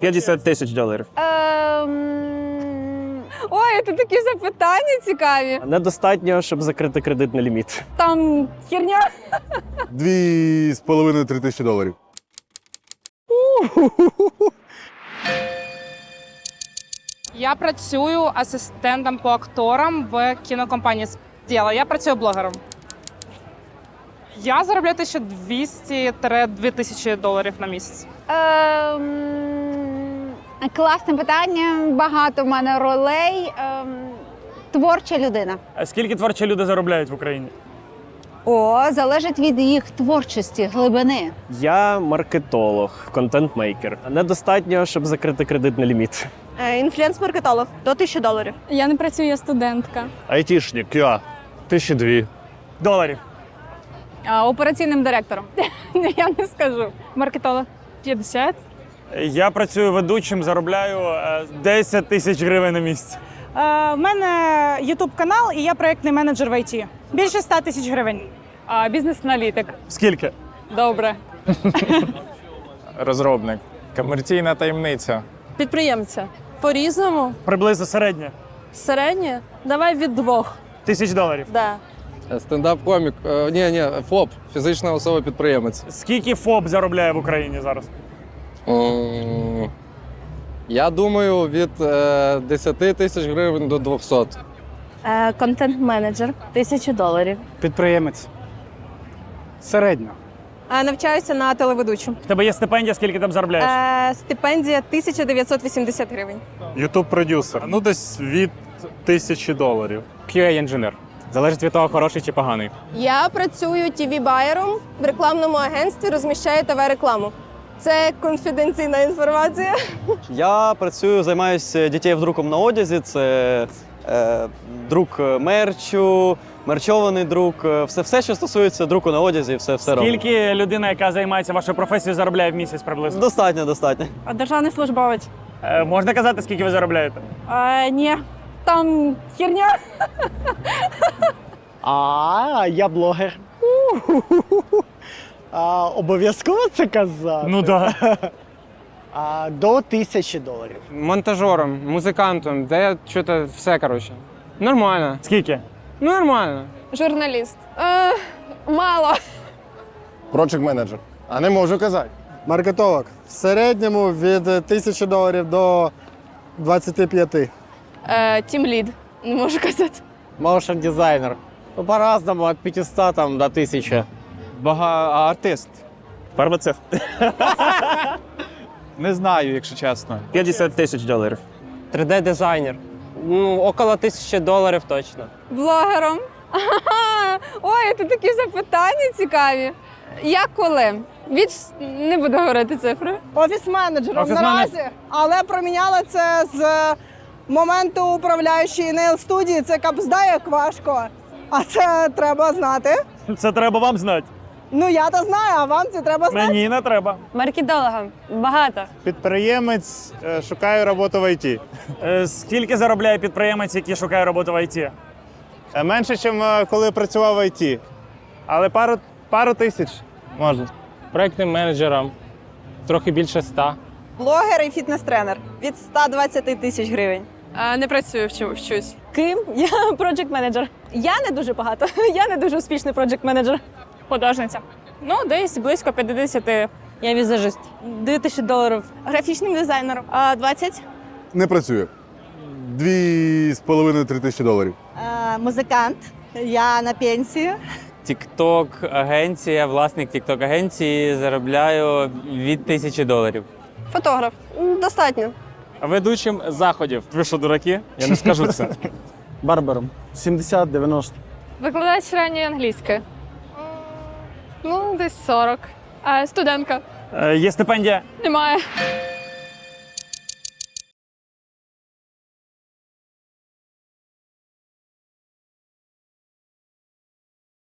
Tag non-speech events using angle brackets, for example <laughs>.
50 тисяч доларів. Ем... Ой, це такі запитання цікаві. Недостатньо, щоб закрити кредитний ліміт. Там херня. Дві з половиною три тисячі доларів. Я працюю асистентом по акторам в кінокомпанії «Діла». Я працюю блогером. Я заробляю 1200-2000 доларів на місяць. Ем... Класне питання. Багато в мене ролей. Ем... Творча людина. А скільки творчі люди заробляють в Україні? О, залежить від їх творчості, глибини. Я маркетолог, контент-мейкер. Недостатньо, щоб закрити кредитний ліміт. Інфлюенс-маркетолог до 1000 доларів. Я не працюю, я студентка. Айтішник, я. Тисячі дві. Доларів. А, операційним директором. <laughs> Я не скажу. Маркетолог 50. Я працюю ведучим, заробляю е, 10 тисяч гривень на місяць. У мене Ютуб канал і я проєктний менеджер в ІТ. Більше 100 тисяч гривень. А, бізнес-аналітик. Скільки? Добре. Розробник. Комерційна таємниця. Підприємця. По-різному. Приблизно середнє. Середнє. Давай від двох. Тисяч доларів. Да. Стендап-комік. Е, Ні, ні, ФОП, фізична особа підприємець. Скільки ФОП заробляє в Україні зараз? Я думаю, від е, 10 тисяч гривень до 200. Е, контент-менеджер. Тисячу доларів. Підприємець. Середньо. навчаюся на телеведучу. В тебе є стипендія, скільки там заробляєш? Е, стипендія 1980 гривень. Ютуб продюсер. Ну, десь від тисячі доларів. QA-інженер. Залежить від того, хороший чи поганий. Я працюю tv байером в рекламному агентстві, розміщаю ТВ-рекламу. Це конфіденційна інформація. Я працюю, займаюся дітей друком на одязі. Це е, друк мерчу, мерчований друк, е, все, все, що стосується друку на одязі, все, все робимо. Скільки людина, яка займається вашою професією, заробляє в місяць приблизно? Достатньо, достатньо. А державний службовець. Е, можна казати, скільки ви заробляєте? Е, ні. Там херня. А, я блогер. <laughs> А, обов'язково це казати. Ну так. А, до тисячі доларів. Монтажером, музикантом, де що-то все, коротше. Нормально. Скільки? Ну, нормально. Журналіст. Е, мало. Проджект менеджер. А не можу казати. Маркетолог. В середньому від тисячі доларів до 25. Тім лід. Не можу казати. Моушн дизайнер. Ну, по-разному, від 500 там, до 1000. Бага... а артист. Фармацевт. <laughs> Не знаю, якщо чесно. 50 тисяч доларів. 3D-дизайнер. Ну, около тисячі доларів точно. Блогером. <laughs> Ой, це такі запитання цікаві. Як коли? Від не буду говорити цифри. Офіс-менеджером Офіс-менедж- наразі. Але проміняла це з моменту управляючої нейл студії. Це капзда як важко. А це треба знати. Це треба вам знати. Ну я то знаю, а вам це треба знати. Мені не треба. Маркетологом. Багато. Підприємець шукає роботу в ІТ. Е, скільки заробляє підприємець, який шукає роботу в ІТ? Е, Менше, ніж коли працював в ІТ. Але пару, пару тисяч можна. Проектним менеджером. Трохи більше 100. Блогер і фітнес-тренер. Від 120 тисяч гривень. Не працюю, вчу, вчусь. Ким? <laughs> Я проджект менеджер. Я не дуже багато. <laughs> Я не дуже успішний проджект менеджер. Художниця. Ну, десь близько 50. Я візажист. 2000 доларів. Графічним дизайнером. А 20? Не працює. Дві з половиною три тисячі доларів. музикант. Я на пенсії. Тікток агенція, власник тікток агенції заробляю від тисячі доларів. Фотограф. Достатньо. Ведучим заходів. Ви що, дураки? Я не скажу це. Барбером. 70-90. Викладач ранньої англійської. Ну, десь 40. А, студентка. Е, є стипендія. Немає.